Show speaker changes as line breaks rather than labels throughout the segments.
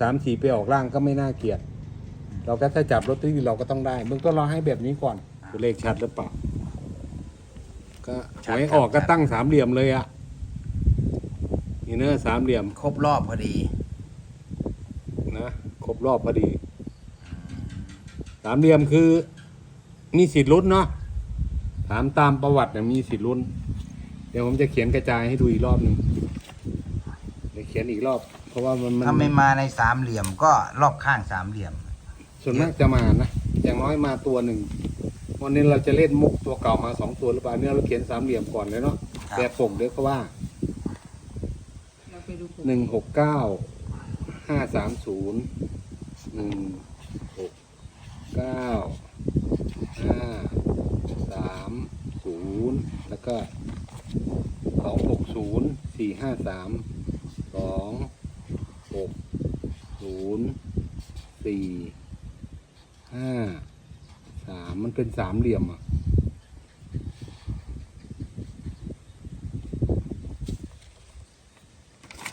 สามสี่ไปออกล่างก็ไม่น่าเกลียด เราก็ถ้าจับลอตเตอรี่เราก็ต้องได้เบื้องต้นเราให้แบบนี้ก่อนตัวเลขชัดหรือเปล่า ก็หวยออกก็ตั้งสามเหลี่ยมเลยอะนี่เนอะสามเหลี่ยม
ครบรอบพอดี
นะครบรอบพอดี สามเหลี่ยมคือมีสิทธิ์ลุ้นเนาะถามตามประวัติเนี่ยมีสิทธิ์ลุ้น เดี๋ยวผมจะเขียนกระจายให้ดูอีกรอบหนึ่งเดี๋ยวเขียนอีกรอบเพ ราะว่ามันมัน
ถ้าไม่มาในสามเหลี่ยมก็รอบข้างสามเหลี่ยม
ส่วนมากจะมานะอย่างน้อยมาตัวหนึ่งวันนี้เราจะเล่นมุกตัวเก่ามาสองตัวหรือเปล่าเนี่ยเราเขียนสามเหลี่ยมก่อนเลยเนาะ
ครับ
แต่ปกเดี๋ยวก็ว่า
เราไปดูผล
หนึ่งหกเก้าห้าสามศูนย์หนึ่งหกเก้าห้าสามศูนย์แล้วก็สองหกศูนย์สี่ห้าสามสองหกศูนย์ สี่ห้าสามมันเป็นสามเหลี่ยมอะ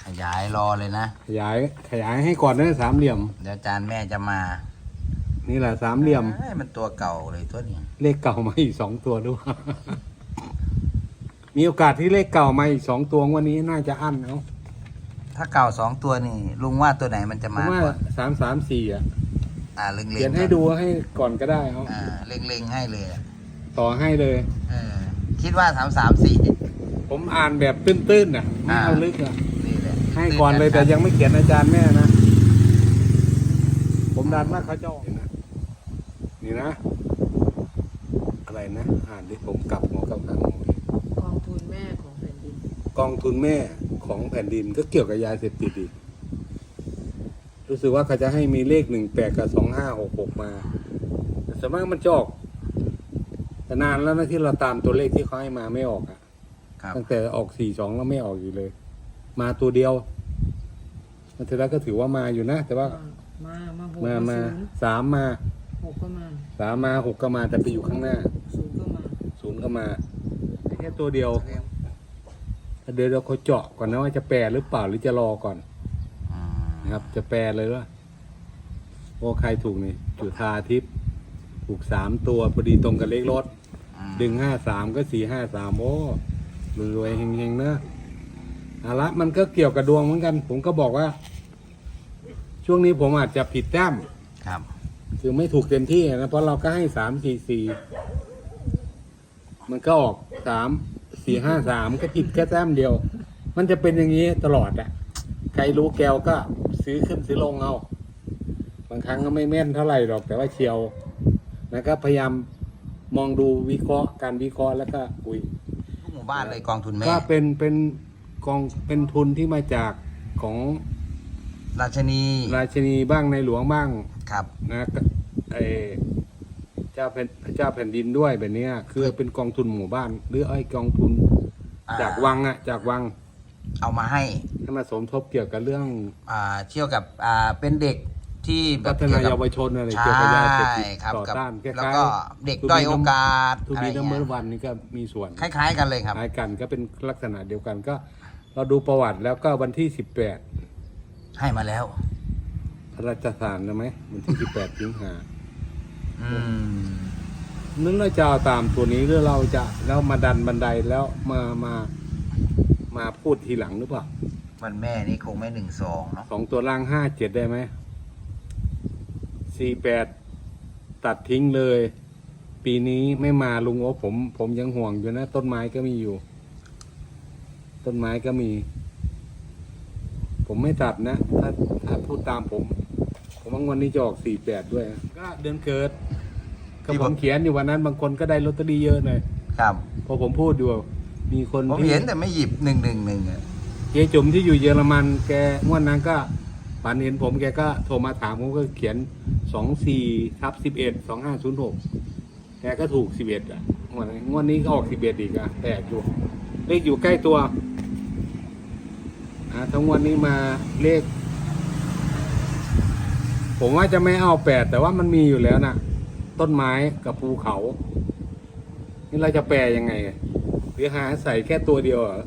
ขยายรอเลยนะ
ขยายขยายให้ก่อนนะสามเหลี่ยม
เดี๋ยวอาจารย์แม่จะมา
นี่แหละสามเหลี่ยม
เอ้ยมันตัวเก่าเลยตัวนี้
เลขเก่ามาอีกสองตัวด้วย มีโอกาสที่เลขเก่ามาอีกสองตัววันนี้น่าจะอั้นเอา
ถ้าเก่าสองตัวนี่ลุงว่าตัวไหนมันจะ
ผม
มา
ว่า
ก่อน
สามสามสี่อะ
อ่าเล็งๆ
เขียนให้ดูให้ก่อนก็ได้เอา
อ่าเล็งๆให้เลยอะ
ต่อให้เลย
เออคิดว่าสามสามสี่
ผมอ่านแบบตื้นๆน่ะไม่เอา
อ่า
ลึกอะ
นี่แหละ
ให้ก่อนเลยแต่ยังไม่เขียนอาจารย์แม่นะ ผมดันว่าเขาจะออกนี่นะนี่นะ อะไรนะ อ่านที่ผมกลับหัวกลับหางหัว
กองทุนแม่ของแผ่นดิน
กองทุนแม่ ของแผ่นดินก็เกี่ยวกับยาเสพติดอีก รู้สึกว่าเขาจะให้มีเลขหนึ่งแปดกับสองห้าหกหกมา แต่ส่วนมากมันจะออกแต่นานแล้วนะที่เราตามตัวเลขที่เขาให้มาไม่ออกอะ
ครับ
ตั้งแต่ออกสี่สองแล้วไม่ออกอยู่เลย มาตัวเดียวมันทีแรกก็ถือว่ามาอยู่นะ แต่ว่า
มา มาหก
มา
มา
มา
ศูนย์
สามมา
หกก็มา
สามมาหกก็มาแต่ไปอยู่ข้างหน้า
ศูนย์ก็มา
ศูนย์ก็มาแค่ตัวเดียว เดี๋ยวเราเขาเจาะก่อนนะว่าจะแปลหรือเปล่าหรือจะรอก่อน
อืม
นะครับ จะแปลเลยว่าโอ้ใครถูกนี่จุธาทิพย์ถูกสามตัวพอดีตรงกับเลขรถ
อืม
ดึงห้าสามก็สี่ห้าสามโอ้รวยๆเฮงๆนะเอาละมันก็เกี่ยวกับดวงเหมือนกัน ผมก็บอกว่า ช่วงนี้ผมอาจจะผิดแต้ม
ครับ
คือไม่ถูกเต็มที่นะเพราะเราก็ให้สามสี่สี่มันก็ออกสาม สี่ห้าสามก็ผิดแค่แต้มเดียว มันจะเป็นอย่างนี้ตลอดอะใครรู้แก้วก็ซื้อขึ้นซื้อลงเอา บางครั้งก็ไม่แม่นเท่าไหร่หรอกแต่ว่าเชียวนะก็พยายามมองดูวิเคราะห์การวิเคราะห์แล้วก็คุย
ทุกหมู่บ้านเลยกองทุนแม่
ก็เป็นเป็นกองเป็นทุนที่มาจากของ
ราชนี
ราชินีบ้างในหลวงบ้าง
ครับ
นะก็ไอ เจ้าแผ่นเจ้าแผ่นดินด้วยแบบเนี้ยคือเป็นกองทุนหมู่บ้าน หรือไอ้กองทุน
อ่า
จากวังอะจากวัง
เอามาให้
ให้มาสมทบเกี่ยวกับเรื่อง
อ่าเที่ยวกับอ่าเป็นเด็กที่แบ
พั
บ
ฒนา
กี่
เยาวชนอะไร
ใช่
เกี่ยวกับยาเสพติด
ครับ
ต่อ
กับ
ต้านคล้ายๆ
แล้วก็เด็กด้อยโอกาส
ทู
อะไร
บีนัมเบอ
เงี้ย
ร์วันนี่ก็มีส่วน
คล้าย ๆ กันเลยครับ
คล้ายกันก็เป็นลักษณะเดียวกันก็ เราดูประวัติแล้วก็วันที่สิบแปด
ให้มาแล้ว
พระราชทานนะไหมวันที่สิบแปดสิงหา
อืม
นึกเราจะเอาตามตัวนี้หรือเราจะแล้วมาดันบันไดแล้วมามามาพูดทีหลังหรือเปล่า
วันแม่นี่คงไม่หนึ่งสองเนาะ
สองตัวล่างห้าเจ็ดได้ไหมสี่แปดตัดทิ้งเลย ปีนี้ไม่มาลุงโอ้ผม ผมยังห่วงอยู่นะ ต้นไม้ก็มีอยู่ ต้นไม้ก็มี ผมไม่ตัดนะ ถ้าถ้าพูดตามผม ผมว่าวันนี้จะออกสี่แปดด้วยนะก็เดือนเกิด ก็ผมเขียนอยู่วันนั้นบางคนก็ได้ลอตเตอรี่เยอะหน่อย
ครับ
พอผมพูดอยู่มีคน
ผม
ที่
เห็นแต่ไม่หยิบหนึ่งหนึ่งหนึ่งอะ
เยจุ๋มที่อยู่เยอรมันแกงวดนั้นก็ปันเห็นผมแกก็โทรมาถามผมก็เขียนสองสี่ทับสิบเอ็ดสองห้าศูนย์หกแกก็ถูกสิบเอ็ดอะงวดนี้งวดนี้ก็ออกสิบเอ็ดอีกอะแปลกอยู่เลขอยู่ใกล้ตัวอ่าทั้งวันนี้มาเลข ผมว่าจะไม่เอาแปดแต่ว่ามันมีอยู่แล้วนะ ต้นไม้กับภูเขา นี่เราจะแปลยังไง หรือหาใส่แค่ตัวเดียวเหรอ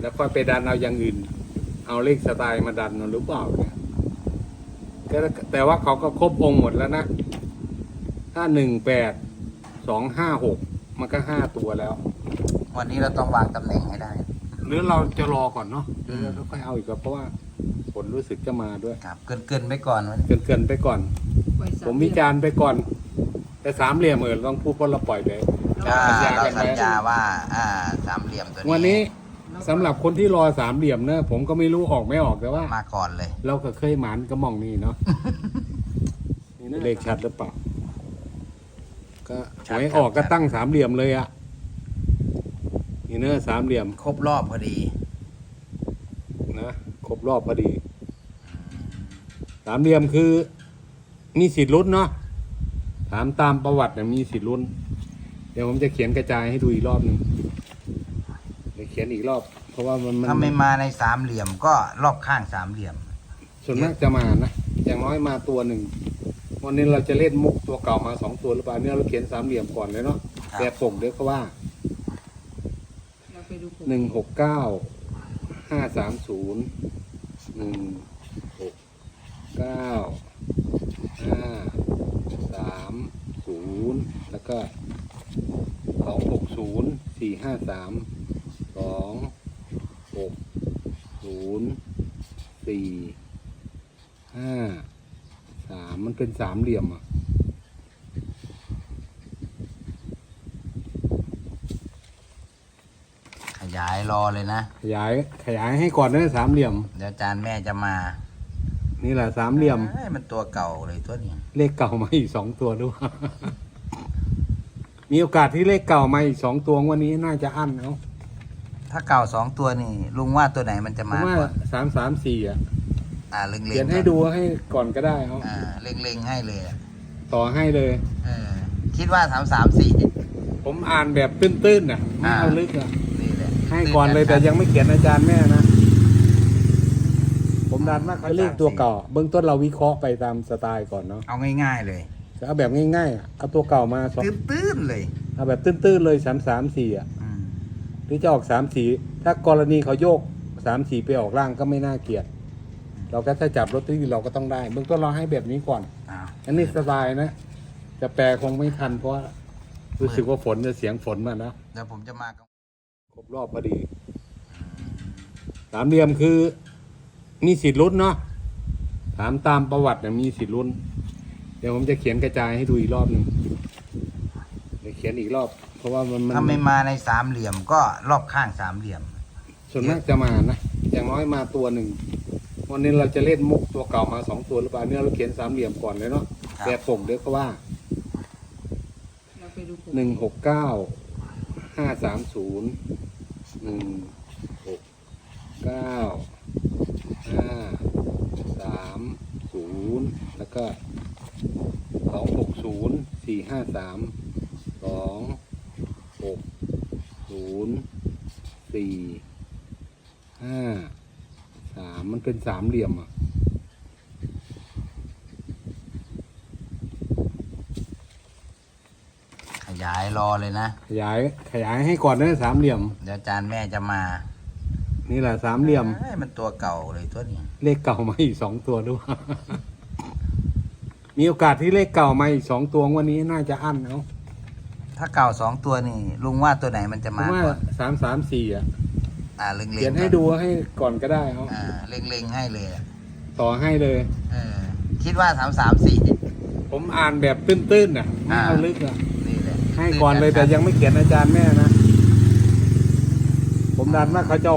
แล้วค่อยไปดันเอาอย่างอื่น เอาเลขสไตล์มาดันหรือเปล่าเนี่ยก็แต่ว่าเขาก็ครบองค์หมดแล้วนะถ้าหนึ่งแปดสองห้าหกมันก็ห้าตัวแล้ว
วันนี้เราต้องวางตำแหน่งให้ได้
หรือเราจะรอก่อนเนาะหรือ
อืม
เราค่อยเอาอีกครับเพราะว่าผ ลรู้สึกจะมาด้วย
ครับ เกินเกินๆไปก่อนวันนี้
เกินเกินๆไปก่อน
ไว้ส
ผมวิจารณ์ไปก่อน แต่สามเหลี่ยมเออต้องพูดเพราะเราปล่อยไป
ก็
สัญญา
เรา
กันไว้
สัญญาว่า อ่า สามเหลี่ยมตัวนี้
วันนี้สำหรับคนที่รอสามเหลี่ยมเนอะผมก็ไม่รู้ออกไม่ออกแต่ว่า
มาก่อนเลย
เราก็เคยหมานกระหมองนี่เนาะ เลขชัดหรือเปล่า ก็
ชั
ห
ด
วย
ครับ
ออกก็
ชัด
ตั้งสามเหลี่ยมเลยอะนี่เนอะสามเหลี่ยม
ครบรอบพอดี
นะครบรอบพอดี สามเหลี่ยมคือมีสิทธิ์ลุ้นเนาะถามตามประวัติเนี่ยมีสิทธิ์ลุ้น เดี๋ยวผมจะเขียนกระจายให้ดูอีกรอบหนึ่งเดี๋ยวเขียนอีกรอบ เพราะว่ามันมัน
ถ้าไม่มาในสามเหลี่ยมก็รอบข้างสามเหลี่ยม
ส่วนมากจะมานะอย่างน้อยมาตัวหนึ่งวันนี้เราจะเล่นมุกตัวเก่ามาสองตัวหรือเปล่าเนี่ยเราเขียนสามเหลี่ยมก่อนเลยเนาะ
ครับ
แต่ผมเดี๋ยวก็ว่า
เราไปดูผม
หนึ่งหกเก้าห้าสามศูนย์หนึ่งหก เก้าห้าสามศูนย์แล้วก็สองหกศูนย์สี่ห้าสามสองหกศูนย์สี่ห้าสามมันเป็นสามเหลี่ยมอะ
ขยายรอเลยนะ
ขยายขยายให้ก่อนนะสามเหลี่ยม
เดี๋ยวอาจารย์แม่จะมา
นี่แหละสามเหลี่ยม
เอ้ยมันตัวเก่าเลยตัวนี้
เลขเก่ามาอีกสองตัวด้วย มีโอกาสที่เลขเก่ามาอีกสองตัววันนี้น่าจะอั้นเอา
ถ้าเก่าสองตัวนี่ลุงว่าตัวไหนมันจะ
เพ
มา
ราะว่า
ก่อน
สามสามสี่อะ
อ่าเล็งๆ
เขียนให้ดูให้ก่อนก็ได้เอา
อ่าเล็งๆให้เลยอะ
ต่อให้เลย
เออคิดว่าสามสามสี่
ผมอ่านแบบตื้นๆน่ะไม่เอา
อ่า
ลึกอะ
นี่แหละ
ให้ก่อนเลยแต่ยังไม่เขียนอาจารย์แม่นะ ผมดันว่าเขาเลขตัวเก่า เบื้องต้นเราวิเคราะห์ไปตามสไตล์ก่อนเนาะ
เอาง่ายๆเลย
จะเอาแบบง่ายๆอะเอาตัวเก่ามาสอง
ตื้นๆเลย
เอาแบบตื้นๆเลยสามสามสี่อะ
อืม
หรือจะออกสามสีถ้ากรณีเขาโยกสามสีไปออกล่างก็ไม่น่าเกลียด เราก็ถ้าจับรถที่เราก็ต้องได้ เบื้องต้นเราให้แบบนี้ก่อน
อ้าว
อันนี้สบายนะ จะแปลคงไม่ทันเพราะว่ารู้สึกว่าฝนจะเสียงฝนมาแล้ว
เดี๋ยวผมจะมากับ
ครบรอบพอดี สามเหลี่ยมคือ มีสิทธิ์ลุ้นเนาะถามตามประวัติเนี่ยมีสิทธิ์ลุ้น เดี๋ยวผมจะเขียนกระจายให้ดูอีกรอบหนึ่งเดี๋ยวเขียนอีกรอบ เพราะว่ามันมัน
ถ้าไม่มาในสามเหลี่ยมก็รอบข้างสามเหลี่ยม
ส่วนมากจะมานะอย่างน้อยมาตัวหนึ่งวันนี้เราจะเล่นมุกตัวเก่ามาสองตัวหรือเปล่าเนี่ยเราเขียนสามเหลี่ยมก่อนเลยเนาะ
ครับ
แต่ผมเดี๋ยวก็ว่า
เราไปดูผม
หนึ่งหกเก้าห้าสามศูนย์หนึ่งหกเก้า ห้าสามศูนย์แล้วก็สองหกศูนย์สี่ห้าสามสองหกศูนย์สี่ห้าสามมันเป็นสามเหลี่ยมอะ
ขยายรอเลยนะ
ขยายขยายให้ก่อนนะสามเหลี่ยม
เดี๋ยวอาจารย์แม่จะมา
นี่แหละสามเหลี่ยม
เอ้ยมันตัวเก่าเลยตัวนี้
เลขเก่ามาอีกสองตัวด้วย มีโอกาสที่เลขเก่ามาอีกสองตัววันนี้น่าจะอั้นเอา
ถ้าเก่าสองตัวนี่ลุงว่าตัวไหนมันจะ
เพ
มา
ราะว่า
ก่อน
สามสามสี่อะ
อ่าเล็งๆ
เขียนให้ดูให้ก่อนก็ได้เอา
อ่าเล็งๆให้เลยอะ
ต่อให้เลย
เออ คิดว่าสามสามสี่
ผมอ่านแบบตื้นๆน่ะไม่เอา
อ่า
ลึกอะ
นี่แหละ
ให้ก่อนเลยแต่ยังไม่เขียนอาจารย์แม่นะ ผมดันว่าเขาจะออก